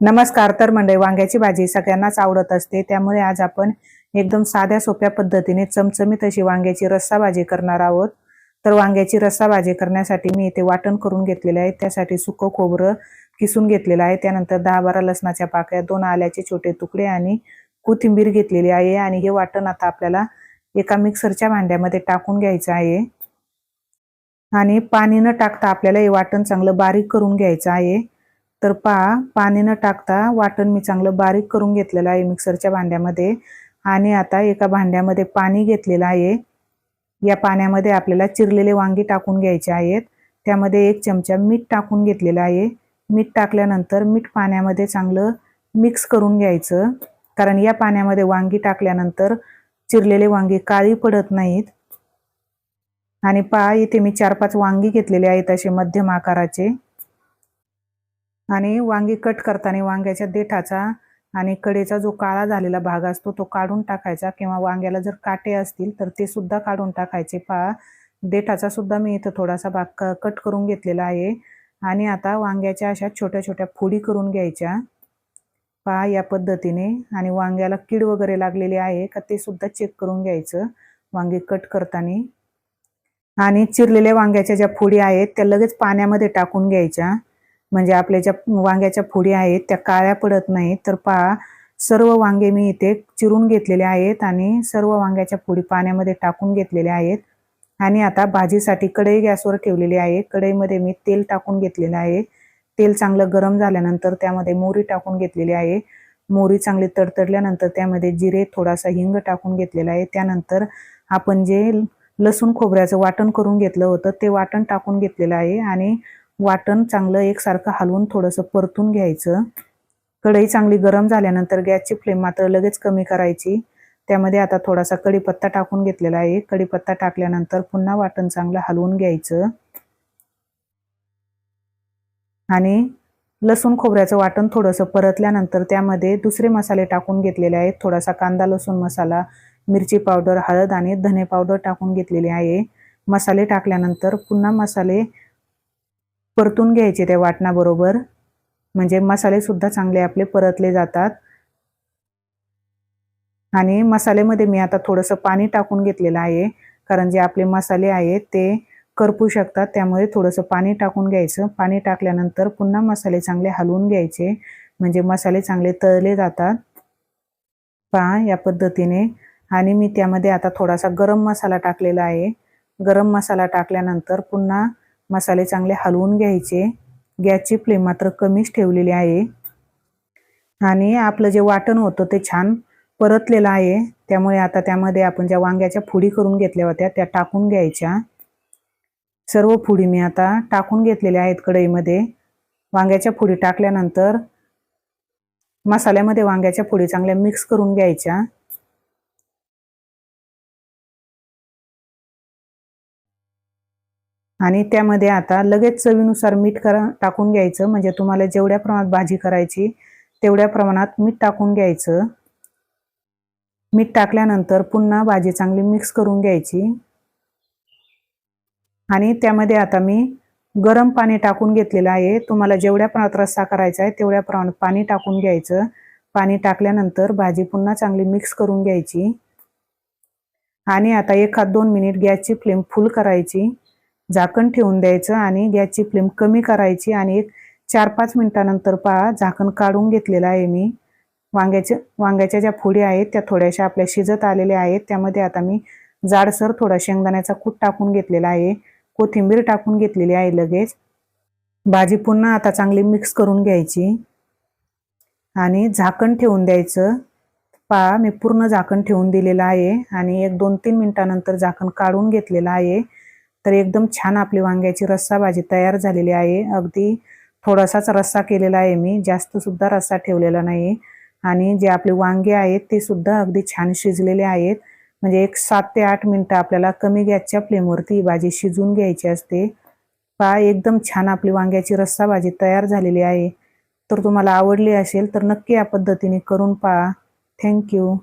नमस्कार तर मंडळी वांग्याची भाजी सगळ्यांनाच आवडत असते. त्यामुळे आज आपण एकदम साध्या सोप्या पद्धतीने चमचमीत अशी वांग्याची रस्सा भाजी करणार आहोत. तर वांग्याची रस्सा भाजी करण्यासाठी मी इथे वाटण करून घेतलेले आहे. त्यासाठी सुकं खोबरं किसून घेतलेलं आहे. त्यानंतर दहा बारा लसणाच्या पाकळ्या दोन आल्याचे छोटे तुकडे आणि कोथिंबीर घेतलेली आहे. आणि हे वाटण आता आपल्याला एका मिक्सरच्या भांड्यामध्ये टाकून घ्यायचं आहे. आणि पाणी न टाकता आपल्याला हे वाटण चांगलं बारीक करून घ्यायचं आहे. तर पहा पाणी न टाकता वाटण मी चांगलं बारीक करून घेतलेलं आहे मिक्सरच्या भांड्यामध्ये. आणि आता एका भांड्यामध्ये पाणी घेतलेलं आहे. या पाण्यामध्ये आपल्याला चिरलेले वांगी टाकून घ्यायचे आहेत. त्यामध्ये एक चमचा मीठ टाकून घेतलेलं आहे. मीठ टाकल्यानंतर मीठ पाण्यामध्ये चांगलं मिक्स करून घ्यायचं. कारण या पाण्यामध्ये वांगी टाकल्यानंतर चिरलेले वांगी काळी पडत नाहीत. आणि पहा इथे मी चार पाच वांगी घेतलेले आहेत असे मध्यम आकाराचे. आणि वांगी कट करताना वांग्याच्या देठाचा आणि कडेचा जो काळा झालेला भाग असतो तो काढून टाकायचा. किंवा वांग्याला जर काटे असतील तर ते सुद्धा काढून टाकायचे. पहा देठाचा सुद्धा मी इथं थोडासा भाग कट करून घेतलेला आहे. आणि आता वांग्याच्या अशा छोट्या छोट्या फोडी करून घ्यायच्या. पहा या पद्धतीने. आणि वांग्याला कीड वगैरे लागलेली आहे का ते सुद्धा चेक करून घ्यायचं. वांगे कट करताना. आणि चिरलेल्या वांग्याच्या ज्या फोडी आहेत त्या लगेच पाण्यामध्ये टाकून घ्यायच्या. म्हणजे आपल्या ज्या वांग्याच्या फोडी आहेत त्या काळ्या पडत नाहीत तर पहा सर्व वांगे मी इथे चिरून घेतलेले आहेत आणि सर्व वांग्याच्या फोडी पाण्यामध्ये टाकून घेतलेल्या आहेत. आणि आता भाजीसाठी कढई गॅसवर ठेवलेली आहे. कढईमध्ये मी तेल टाकून घेतलेलं आहे. तेल चांगलं गरम झाल्यानंतर त्यामध्ये मोरी टाकून घेतलेली आहे. मोरी चांगली तडतडल्यानंतर त्यामध्ये जिरे थोडासा हिंग टाकून घेतलेला आहे. त्यानंतर आपण जे लसूण खोबऱ्याचं वाटण करून घेतलं होतं ते वाटण टाकून घेतलेलं आहे. आणि वाटण चांगलं एकसारखं हलवून थोडंसं परतून घ्यायचं. कढई चांगली गरम झाल्यानंतर गॅसची फ्लेम मात्र लगेच कमी करायची. त्यामध्ये आता थोडासा कढीपत्ता टाकून घेतलेला आहे. कढीपत्ता टाकल्यानंतर पुन्हा वाटण चांगलं हलवून घ्यायचं. आणि लसूण खोबऱ्याचं वाटण थोडंसं परतल्यानंतर त्यामध्ये दुसरे मसाले टाकून घेतलेले आहेत. थोडासा कांदा लसूण मसाला मिरची पावडर हळद आणि धने पावडर टाकून घेतलेले आहे. मसाले टाकल्यानंतर पुन्हा मसाले परतून घ्यायचे त्या वाटणाबरोबर. म्हणजे मसालेसुद्धा चांगले आपले परतले जातात. आणि मसाल्यामध्ये मी आता थोडंसं पाणी टाकून घेतलेलं आहे. कारण जे आपले मसाले आहेत ते करपू शकतात. त्यामुळे थोडंसं पाणी टाकून घ्यायचं. पाणी टाकल्यानंतर पुन्हा मसाले चांगले हलवून घ्यायचे. म्हणजे मसाले चांगले तळले जातात. पहा या पद्धतीने. आणि मी त्यामध्ये आता थोडासा गरम मसाला टाकलेला आहे. गरम मसाला टाकल्यानंतर पुन्हा मसाले चांगले हलवून घ्यायचे. गॅसची फ्लेम मात्र कमीच ठेवलेली आहे. आणि आपलं जे वाटण होतं ते छान परतलेलं आहे. त्यामुळे आता त्यामध्ये आपण ज्या वांग्याच्या फुडी करून घेतल्या होत्या त्या टाकून घ्यायच्या. सर्व फुडी मी आता टाकून घेतलेल्या आहेत कढईमध्ये. वांग्याच्या फुडी टाकल्यानंतर मसाल्यामध्ये वांग्याच्या फुडी चांगल्या मिक्स करून घ्यायच्या. आणि त्यामध्ये आता लगेच चवीनुसार मीठ करा टाकून घ्यायचं. म्हणजे तुम्हाला जेवढ्या प्रमाणात भाजी करायची तेवढ्या प्रमाणात मीठ टाकून घ्यायचं. मीठ टाकल्यानंतर पुन्हा भाजी चांगली मिक्स करून घ्यायची. आणि त्यामध्ये आता मी गरम पाणी टाकून घेतलेलं आहे. तुम्हाला जेवढ्या प्रमाणात रस्सा करायचा आहे तेवढ्या प्रमाणात पाणी टाकून घ्यायचं. पाणी टाकल्यानंतर भाजी पुन्हा चांगली मिक्स करून घ्यायची. आणि आता एखाद दोन मिनिट गॅसची फ्लेम फुल करायची. झाकण ठेवून द्यायचं आणि गॅसची फ्लेम कमी करायची आणि एक चार पाच मिनिटानंतर पहा झाकण काढून घेतलेलं आहे मी. वांग्याच्या वांग्याच्या ज्या फोडी आहेत त्या थोड्याशा आपल्या शिजत आलेल्या आहेत. त्यामध्ये आता मी जाडसर थोडा शेंगदाण्याचा कूट टाकून घेतलेला आहे. कोथिंबीर टाकून घेतलेली आहे लगेच. भाजी पुन्हा आता चांगली मिक्स करून घ्यायची. आणि झाकण ठेवून द्यायचं. पहा मी पूर्ण झाकण ठेवून दिलेलं आहे आणि एक दोन तीन मिनिटानंतर झाकण काढून घेतलेलं आहे. तर एकदम छान आपली वांग्याची रस्सा भाजी तयार झालेली आहे. अगदी थोडासाच रस्सा केलेला आहे मी. जास्त सुद्धा रस्सा ठेवलेला नाही आणि जे आपले वांगे आहेत ते सुद्धा अगदी छान शिजलेले आहेत. म्हणजे एक सात ते आठ मिनटं आपल्याला कमी गॅसच्या फ्लेमवरती ही भाजी शिजून घ्यायची असते. पहा एकदम छान आपली वांग्याची रस्सा भाजी तयार झालेली आहे. तर तुम्हाला आवडली असेल तर नक्की या पद्धतीने करून पहा. थँक्यू.